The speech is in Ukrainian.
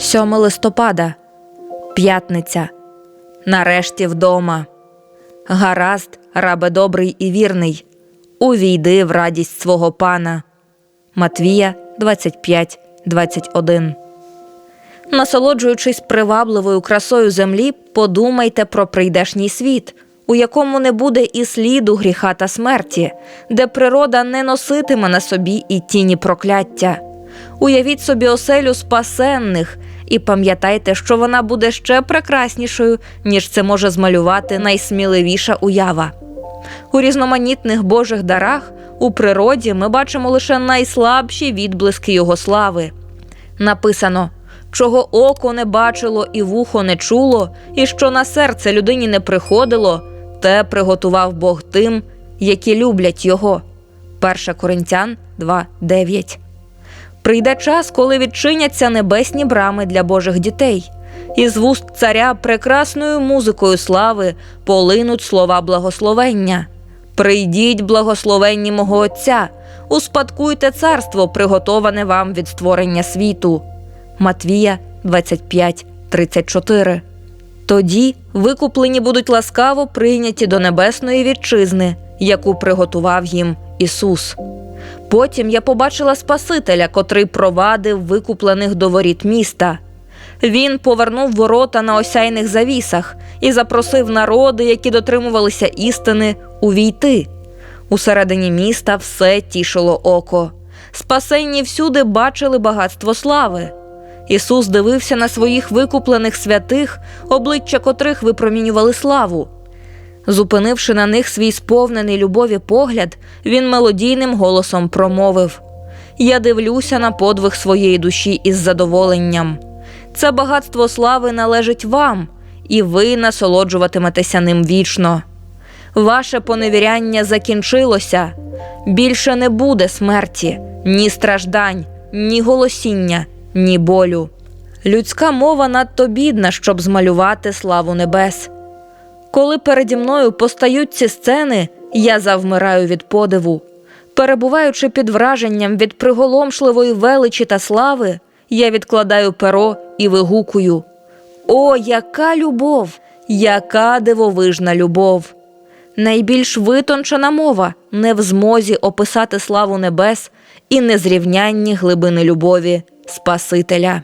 7 листопада, п'ятниця. Нарешті вдома. Гаразд, рабе добрий і вірний. Увійди в радість свого пана. Матвія 25, 21. Насолоджуючись привабливою красою землі, подумайте про прийдешній світ, у якому не буде і сліду гріха та смерті, де природа не носитиме на собі і тіні прокляття. Уявіть собі оселю спасенних і пам'ятайте, що вона буде ще прекраснішою, ніж це може змалювати найсміливіша уява. У різноманітних Божих дарах у природі ми бачимо лише найслабші відблиски Його слави. Написано, чого око не бачило і вухо не чуло, і що на серце людині не приходило, те приготував Бог тим, які люблять Його. 1 Коринтян 2.9 Прийде час, коли відчиняться небесні брами для Божих дітей, і з вуст царя прекрасною музикою слави полинуть слова благословення. Прийдіть, благословенні мого Отця, успадкуйте царство, приготоване вам від створення світу. Матвія 25, 34 Тоді викуплені будуть ласкаво прийняті до небесної вітчизни, яку приготував їм Ісус. Потім я побачила Спасителя, котрий провадив викуплених до воріт міста. Він повернув ворота на осяйних завісах і запросив народи, які дотримувалися істини, увійти. Усередині міста все тішило око. Спасенні всюди бачили багатство слави. Ісус дивився на своїх викуплених святих, обличчя котрих випромінювали славу. Зупинивши на них свій сповнений любові погляд, він мелодійним голосом промовив: Я дивлюся на подвиг своєї душі із задоволенням. Це багатство слави належить вам, і ви насолоджуватиметеся ним вічно. Ваше поневіряння закінчилося. Більше не буде смерті, ні страждань, ні голосіння, ні болю. Людська мова надто бідна, щоб змалювати славу небес. Коли переді мною постають ці сцени, я завмираю від подиву. Перебуваючи під враженням від приголомшливої величі та слави, я відкладаю перо і вигукую: О, яка любов! Яка дивовижна любов! Найбільш витончена мова не в змозі описати славу небес і незрівнянні глибини любові Спасителя.